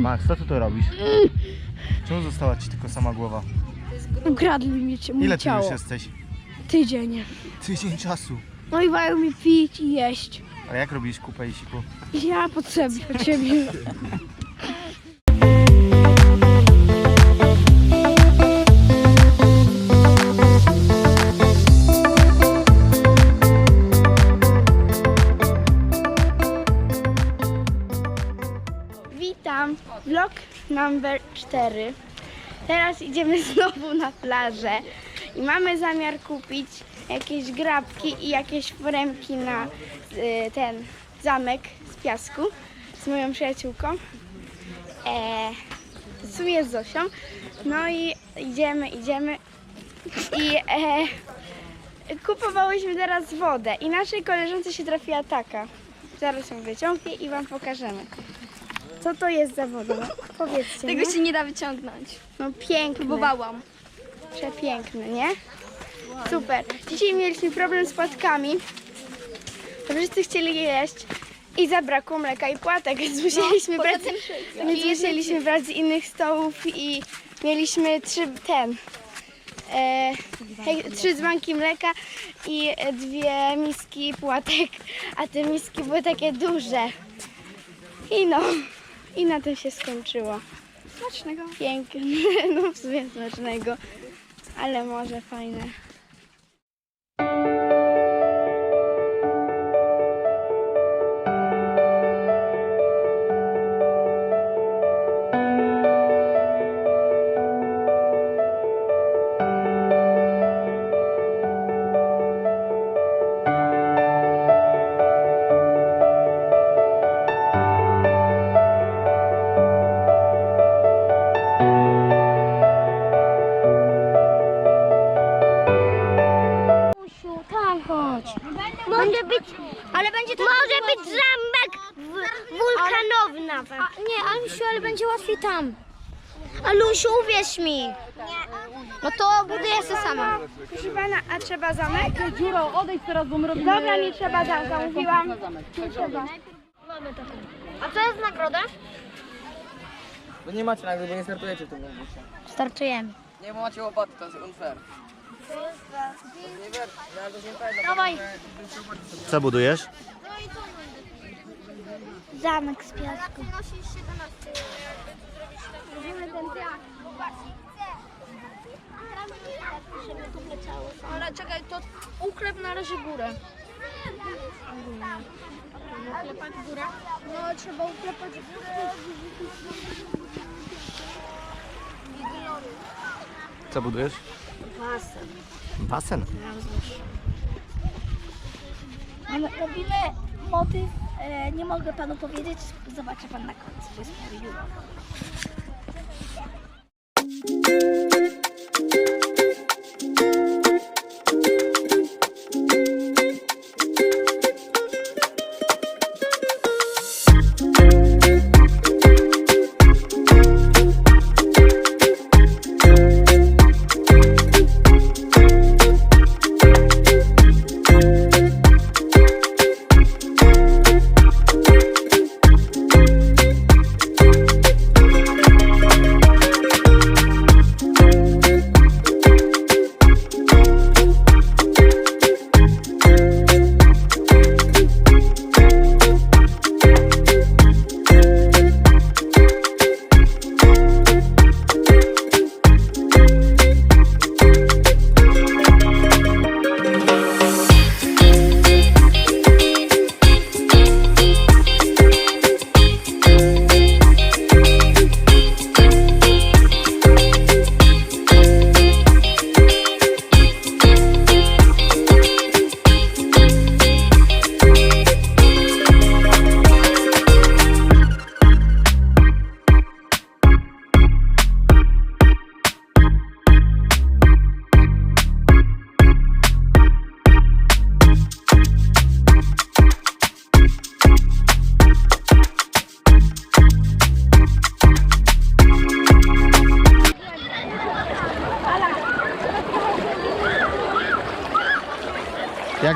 Max, co ty tu robisz? Czemu została ci tylko sama głowa? Ukradli mi mój Ile ty ciało. już jesteś? Tydzień. Tydzień czasu. No i mają mi pić i jeść. Ale jak robisz kupę i siku? Ja pod sobie, Witam, vlog number 4. Teraz idziemy znowu na plażę i mamy zamiar kupić jakieś grabki i jakieś foremki na y, ten zamek z piasku z moją przyjaciółką. E, w sumie z Zosią. No i idziemy, idziemy i e, kupowałyśmy teraz wodę i naszej koleżance się trafiła taka. Zaraz ją wyciągnie i Wam pokażemy. Co to jest za woda? No, powiedzcie. Tego no. się nie da wyciągnąć. No piękne. Próbowałam. Przepiękne, nie? Super. Dzisiaj mieliśmy problem z płatkami. Wszyscy chcieli jeść i zabrakło mleka i płatek, więc musieliśmy poza brać, tym więc musieliśmy brać z innych stołów i mieliśmy trzy ten e, hej, trzy dzbanki mleka i dwie miski płatek, a te miski były takie duże. I no, i na tym się skończyło. Smacznego. Piękne, no w sumie smacznego, ale może fajne. Może być, ale będzie to Może być zamek w- wulkanowy nawet. nie, Alusiu, ale będzie łatwiej tam. Alusiu, uwierz mi. No to buduję się sama. Proszę pana, a trzeba zamek? Dziuro, odejdź teraz, bo my robimy... Dobra, nie trzeba zamka, mówiłam. Nie trzeba. A co jest nagroda? Bo nie macie nagrody, bo nie startujecie w tym konkursie. Startujemy. Nie, bo macie łopaty, to jest unfair. Dawaj. Co budujesz? Zamek z piasku. Ale czekaj, to uklep na razie górę. Uklepać górę? No, trzeba uklepać górę. Co budujesz? Basen. Basen? Mamy, robimy motyw, e, nie mogę panu powiedzieć, zobaczy pan na końcu, bo jest Juro.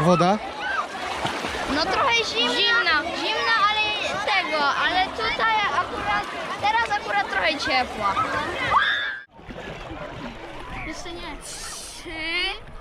woda? No trochę zimna. Zimna, zimna ale tego, ale tutaj akurat, teraz akurat trochę ciepła. Jeszcze nie. Trzy.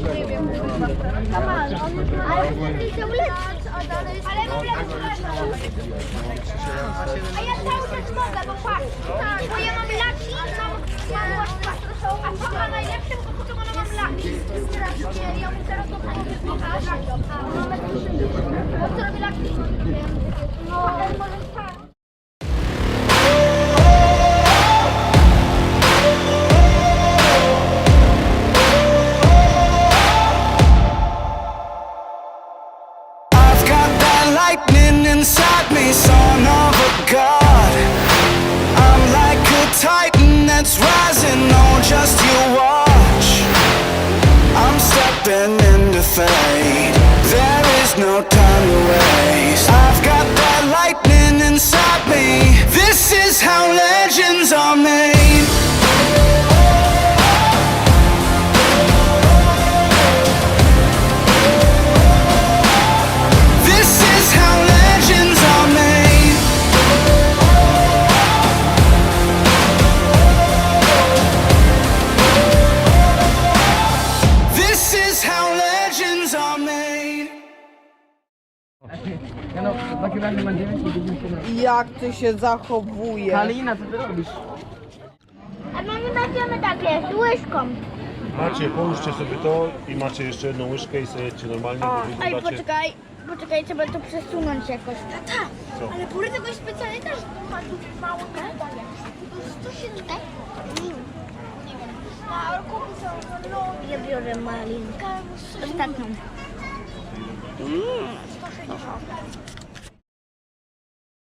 Ale mam lepszy A ja cały czas mogę, bo patrz. Bo ja mam laki. A papa najlepsze, bo po czym ona mam laki. Strasznie, ja teraz to powiem, pokaż. Mamy. Bo co robi laki? No, może titan that's rising, oh, just Jak ty się zachowujesz? Halina, co ty robisz? A my nie będziemy takie z łyżką. Macie, połóżcie sobie to i macie jeszcze jedną łyżkę i sobie normalnie, bo Ej, wyglądacie... poczekaj, poczekaj, trzeba to przesunąć jakoś. Ale bury tego specjalnie też ma tu mało. To się tutaj. Nie wiem. Na są no, Ja biorę malinkę. Ostatnią.